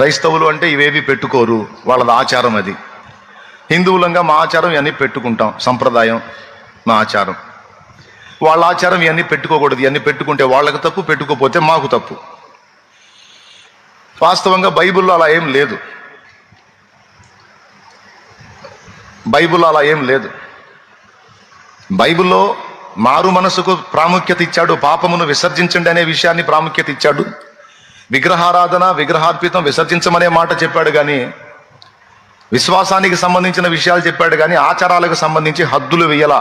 క్రైస్తవులు అంటే ఇవేవి పెట్టుకోరు వాళ్ళది ఆచారం అది. హిందువులంగా మా ఆచారం ఇవన్నీ పెట్టుకుంటాం సంప్రదాయం మా ఆచారం. వాళ్ళ ఆచారం ఇవన్నీ పెట్టుకోకూడదు ఇవన్నీ పెట్టుకుంటే వాళ్ళకి తప్పు పెట్టుకోపోతే మాకు తప్పు. వాస్తవంగా బైబిల్లో అలా ఏం లేదు. బైబిల్లో అలా ఏం లేదు. బైబిల్లో మారు మనసుకు ప్రాముఖ్యత ఇచ్చాడు పాపమును విసర్జించండి అనే విషయాన్ని ప్రాముఖ్యత ఇచ్చాడు. విగ్రహారాధన విగ్రహార్పితం విసర్జించమనే మాట చెప్పాడు కానీ విశ్వాసానికి సంబంధించిన విషయాలు చెప్పాడు కానీ ఆచారాలకు సంబంధించి హద్దులు వేయలా.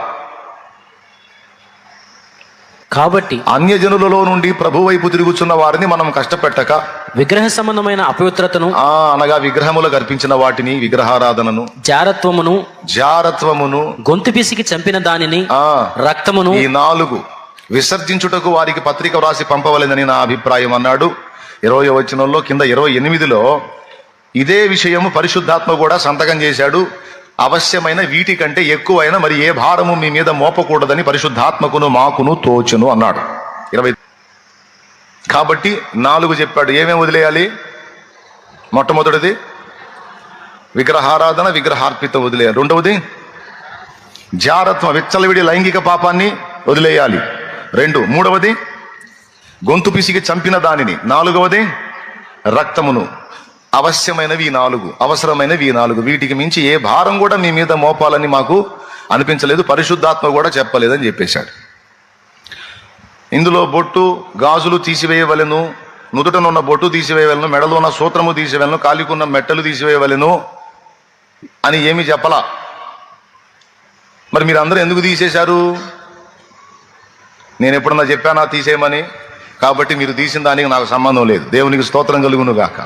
కాబట్టి అన్యజనులలో నుండి ప్రభు వైపు తిరుగుతున్న వారిని మనం కష్టపెట్టక విగ్రహ సంబంధమైన అపవిత్రతను ఆ అనగా విగ్రహములకు అర్పించిన వాటిని విగ్రహారాధనను జారత్వమును జారత్వమును గొంతు పిసికి చంపిన దానిని ఆ రక్తమును ఈ నాలుగు విసర్జించుటకు వారికి పత్రిక వ్రాసి పంపవలేదని నా అభిప్రాయం అన్నాడు. ఇరవై వచనంలో కింద ఇరవై ఎనిమిదిలో ఇదే విషయము పరిశుద్ధాత్మ కూడా సంతకం చేశాడు. అవశ్యమైన వీటికంటే ఎక్కువైన మరి ఏ భారము మీ మీద మోపకూడదని పరిశుద్ధాత్మకును మాకును తోచును అన్నాడు. ఇరవై కాబట్టి నాలుగు చెప్పాడు. ఏమేమి వదిలేయాలి? మొట్టమొదటిది విగ్రహారాధన విగ్రహార్పిత వదిలేయాలి. రెండవది జారత్వం విచ్చలవిడి లైంగిక పాపాన్ని వదిలేయాలి. రెండు మూడవది గొంతు పిసికి చంపిన దానిని. నాలుగవది రక్తమును. అవశ్యమైనవి ఈ నాలుగు. అవసరమైనవి ఈ నాలుగు. వీటికి మించి ఏ భారం కూడా మీ మీద మోపాలని మాకు అనిపించలేదు. పరిశుద్ధాత్మ కూడా చెప్పలేదని చెప్పేశాడు. ఇందులో బొట్టు గాజులు తీసివేయవలెను. నుదుటనున్న బొట్టు తీసివేయవలను. మెడలో ఉన్న సూత్రము తీసివేయలను కాలికున్న మెట్టలు తీసివేయవలెను అని ఏమీ చెప్పలా? మరి మీరు అందరూ ఎందుకు తీసేశారు? నేను ఎప్పుడన్నా చెప్పానా తీసేయమని? కాబట్టి మీరు తీసిన దానికి నాకు సంబంధం లేదు. దేవునికి స్తోత్రం కలుగును గాక